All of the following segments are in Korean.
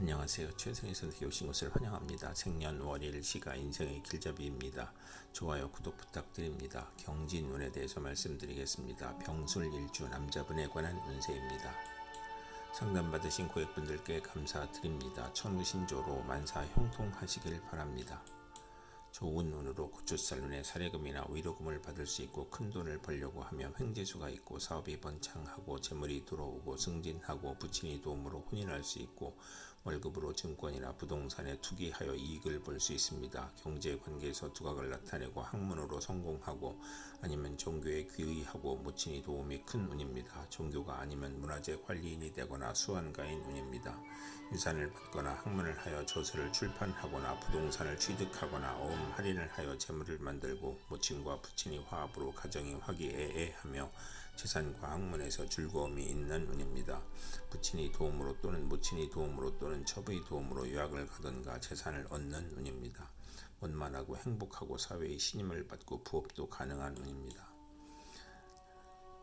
안녕하세요. 최승희 선생님 오신 것을 환영합니다. 생년월일 시가 인생의 길잡이입니다. 좋아요, 구독 부탁드립니다. 경진운에 대해서 말씀드리겠습니다. 병술일주 남자분에 관한 운세입니다. 상담받으신 고객분들께 감사드립니다. 천우신조로 만사 형통하시길 바랍니다. 좋은 운으로 고추살 눈에 사례금이나 위로금을 받을 수 있고 큰 돈을 벌려고 하며 횡재수가 있고 사업이 번창하고 재물이 들어오고 승진하고 부친이 도움으로 혼인할 수 있고 월급으로 증권이나 부동산에 투기하여 이익을 볼 수 있습니다. 경제 관계에서 두각을 나타내고 학문으로 성공하고 아니면 종교에 귀의하고 모친이 도움이 큰 운입니다. 종교가 아니면 문화재 관리인이 되거나 수완가인 운입니다. 유산을 받거나 학문을 하여 저서를 출판하거나 부동산을 취득하거나 어음 할인을 하여 재물을 만들고 모친과 부친이 화합으로 가정이 화기애애하며 재산과 학문에서 즐거움이 있는 운입니다. 부친이 도움으로 또는 모친이 도움으로 또는 첩의 도움으로 유학을 가든가 재산을 얻는 운입니다. 원만하고 행복하고 사회의 신임을 받고 부업도 가능한 운입니다.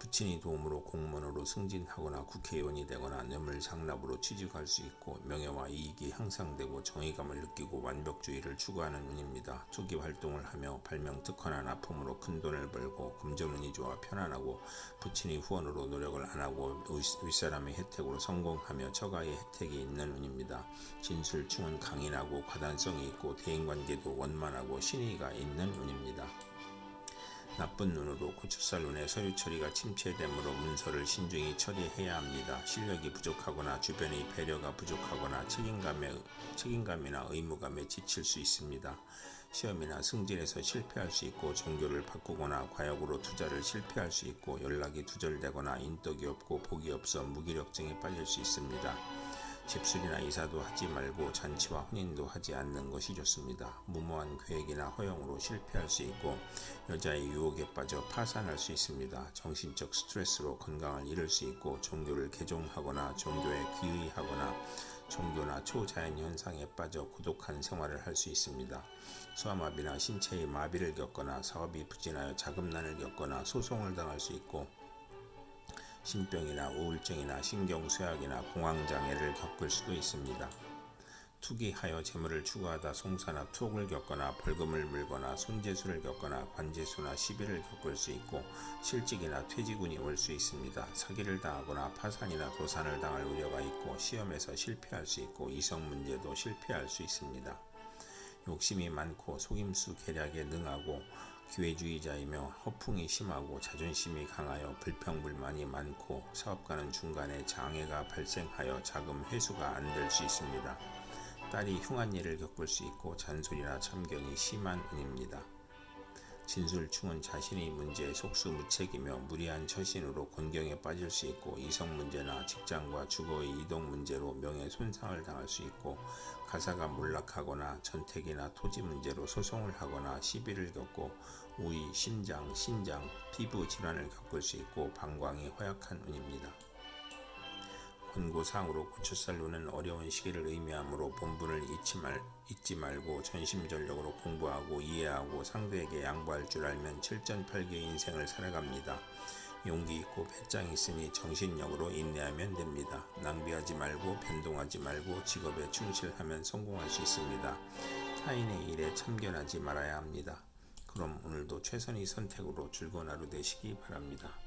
부친이 도움으로 공무원으로 승진하거나 국회의원이 되거나 뇌물 상납으로 취직할 수 있고 명예와 이익이 향상되고 정의감을 느끼고 완벽주의를 추구하는 운입니다. 투기 활동을 하며 발명 특허나 납품으로 큰 돈을 벌고 금전운이 좋아 편안하고 부친이 후원으로 노력을 안 하고 윗사람의 혜택으로 성공하며 처가의 혜택이 있는 운입니다. 진술충은 강인하고 과단성이 있고 대인관계도 원만하고 신의가 있는 운입니다. 나쁜 눈으로 고추살 눈에 서류 처리가 침체되므로 문서를 신중히 처리해야 합니다. 실력이 부족하거나 주변의 배려가 부족하거나 책임감에, 책임감이나 의무감에 지칠 수 있습니다. 시험이나 승진에서 실패할 수 있고 종교를 바꾸거나 과욕으로 투자를 실패할 수 있고 연락이 두절되거나 인덕이 없고 복이 없어 무기력증에 빠질 수 있습니다. 집술이나 이사도 하지 말고 잔치와 혼인도 하지 않는 것이 좋습니다. 무모한 계획이나 허용으로 실패할 수 있고 여자의 유혹에 빠져 파산할 수 있습니다. 정신적 스트레스로 건강을 잃을 수 있고 종교를 개종하거나 종교에 귀의하거나 종교나 초자연 현상에 빠져 고독한 생활을 할 수 있습니다. 소아마비나 신체의 마비를 겪거나 사업이 부진하여 자금난을 겪거나 소송을 당할 수 있고 신병이나 우울증이나 신경쇠약이나 공황장애를 겪을 수도 있습니다. 투기하여 재물을 추구하다 송사나 투옥을 겪거나 벌금을 물거나 손재수를 겪거나 관재수나 시비를 겪을 수 있고 실직이나 퇴직운이 올 수 있습니다. 사기를 당하거나 파산이나 도산을 당할 우려가 있고 시험에서 실패할 수 있고 이성 문제도 실패할 수 있습니다. 욕심이 많고 속임수 계략에 능하고 기회주의자이며 허풍이 심하고 자존심이 강하여 불평불만이 많고 사업가는 중간에 장애가 발생하여 자금 회수가 안 될 수 있습니다. 딸이 흉한 일을 겪을 수 있고 잔소리나 참견이 심한 운입니다. 진술충은 자신의 문제에 속수무책이며 무리한 처신으로 곤경에 빠질 수 있고 이성 문제나 직장과 주거의 이동 문제로 명예 손상을 당할 수 있고 가사가 몰락하거나 전택이나 토지 문제로 소송을 하거나 시비를 겪고 우위, 심장, 신장, 피부 질환을 겪을 수 있고 방광이 허약한 운입니다. 권고사항으로 고추살로는 어려운 시기를 의미하므로 본분을 잊지, 말, 잊지 말고 전심전력으로 공부하고 이해하고 상대에게 양보할 줄 알면 7전8개 인생을 살아갑니다. 용기 있고 배짱 있으니 정신력으로 인내하면 됩니다. 낭비하지 말고 변동하지 말고 직업에 충실하면 성공할 수 있습니다. 타인의 일에 참견하지 말아야 합니다. 그럼 오늘도 최선의 선택으로 즐거운 하루 되시기 바랍니다.